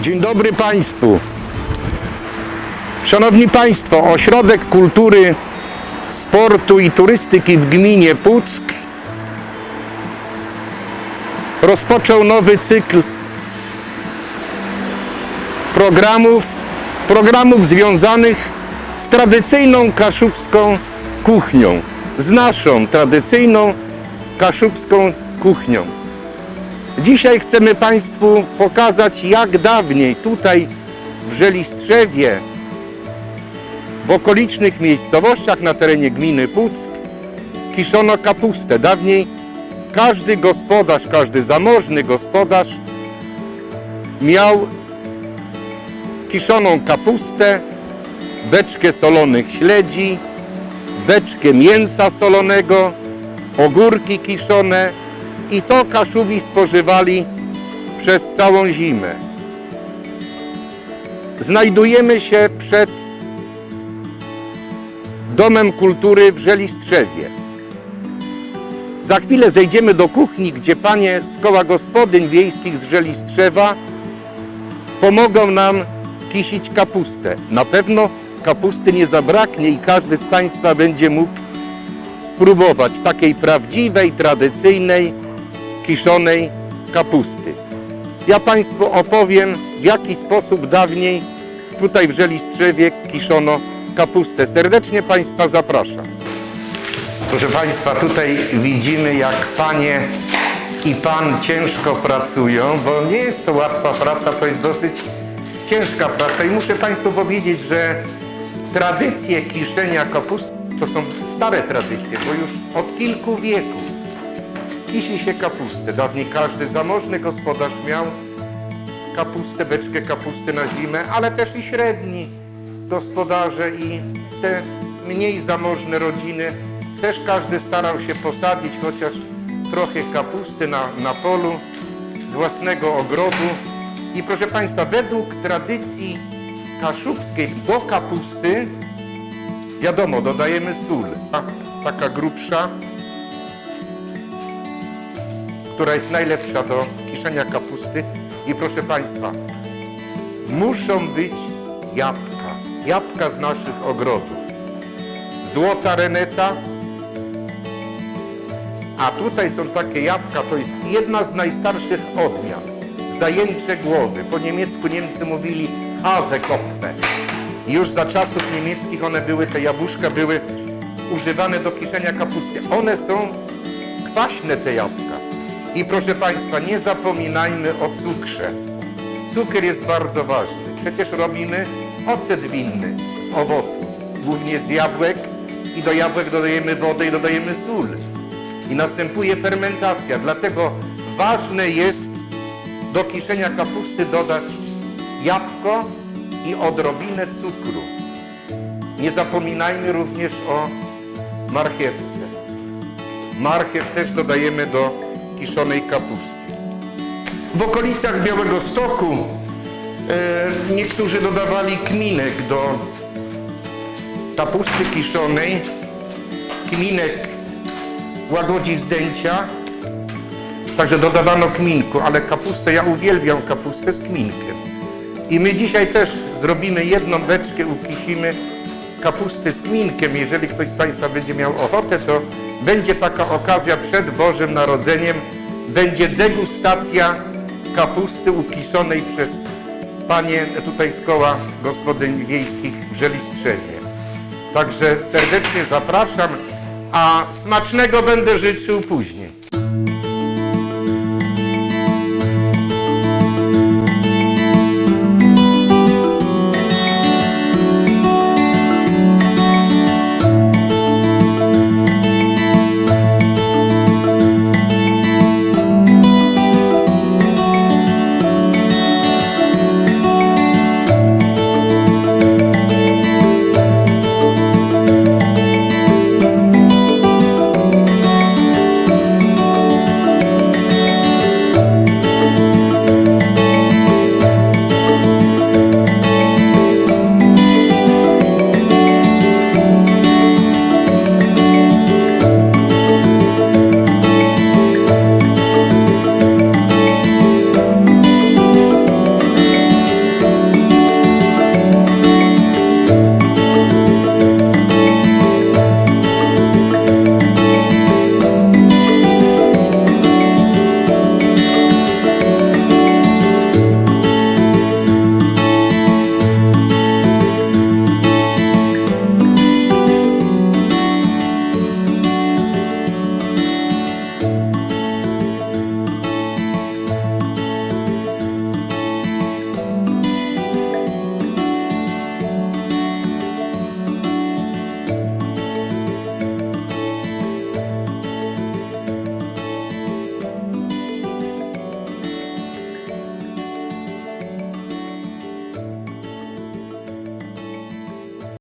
Dzień dobry Państwu. Szanowni Państwo, Ośrodek Kultury, Sportu i Turystyki w gminie Puck rozpoczął nowy cykl programów, programów związanych z tradycyjną kaszubską kuchnią, z naszą tradycyjną kaszubską kuchnią. Dzisiaj chcemy Państwu pokazać, jak dawniej tutaj w Żelistrzewie, w okolicznych miejscowościach na terenie gminy Puck kiszono kapustę. Dawniej każdy gospodarz, każdy zamożny gospodarz miał kiszoną kapustę, beczkę solonych śledzi, beczkę mięsa solonego, ogórki kiszone i to Kaszubi spożywali przez całą zimę. Znajdujemy się przed Domem Kultury w Żelistrzewie. Za chwilę zejdziemy do kuchni, gdzie panie z koła gospodyń wiejskich z Żelistrzewa pomogą nam kisić kapustę. Na pewno kapusty nie zabraknie i każdy z Państwa będzie mógł spróbować takiej prawdziwej, tradycyjnej, kiszonej kapusty. Ja Państwu opowiem, w jaki sposób dawniej tutaj w Żelistrzewie kiszono kapustę. Serdecznie Państwa zapraszam. Proszę Państwa, tutaj widzimy, jak Panie i Pan ciężko pracują, bo nie jest to łatwa praca, to jest dosyć ciężka praca. I muszę Państwu powiedzieć, że tradycje kiszenia kapusty to są stare tradycje, bo już od kilku wieków kisi się kapustę. Dawniej każdy zamożny gospodarz miał kapustę, beczkę kapusty na zimę, ale też i średni gospodarze i te mniej zamożne rodziny też każdy starał się posadzić chociaż trochę kapusty na, na polu z własnego ogrodu. I proszę Państwa, według tradycji kaszubskiej do kapusty wiadomo, dodajemy sól. Taka grubsza, która jest najlepsza do kiszenia kapusty. I proszę Państwa, muszą być jabłka. Jabłka z naszych ogrodów. Złota reneta. A tutaj są takie jabłka, to jest jedna z najstarszych odmian. Zajęcze głowy. Po niemiecku Niemcy mówili Hasekopfe. Już za czasów niemieckich one były, te jabłuszka były używane do kiszenia kapusty. One są kwaśne te jabłka. I proszę Państwa, nie zapominajmy o cukrze. Cukier jest bardzo ważny. Przecież robimy ocet winny z owoców, głównie z jabłek i do jabłek dodajemy wodę i dodajemy sól. I następuje fermentacja. Dlatego ważne jest do kiszenia kapusty dodać jabłko i odrobinę cukru. Nie zapominajmy również o marchewce. Marchew też dodajemy do kiszonej kapusty. W okolicach Białego Stoku e, niektórzy dodawali kminek do kapusty kiszonej. Kminek łagodzi zdjęcia, także dodawano kminku, ale kapustę, ja uwielbiam kapustę z kminkiem. I my dzisiaj też zrobimy jedną beczkę, ukisimy kapusty z kminkiem. Jeżeli ktoś z Państwa będzie miał ochotę, to będzie taka okazja przed Bożym Narodzeniem. Będzie degustacja kapusty ukiszonej przez panie tutaj z koła gospodyń wiejskich w Żelistrzewie. Także serdecznie zapraszam, a smacznego będę życzył później.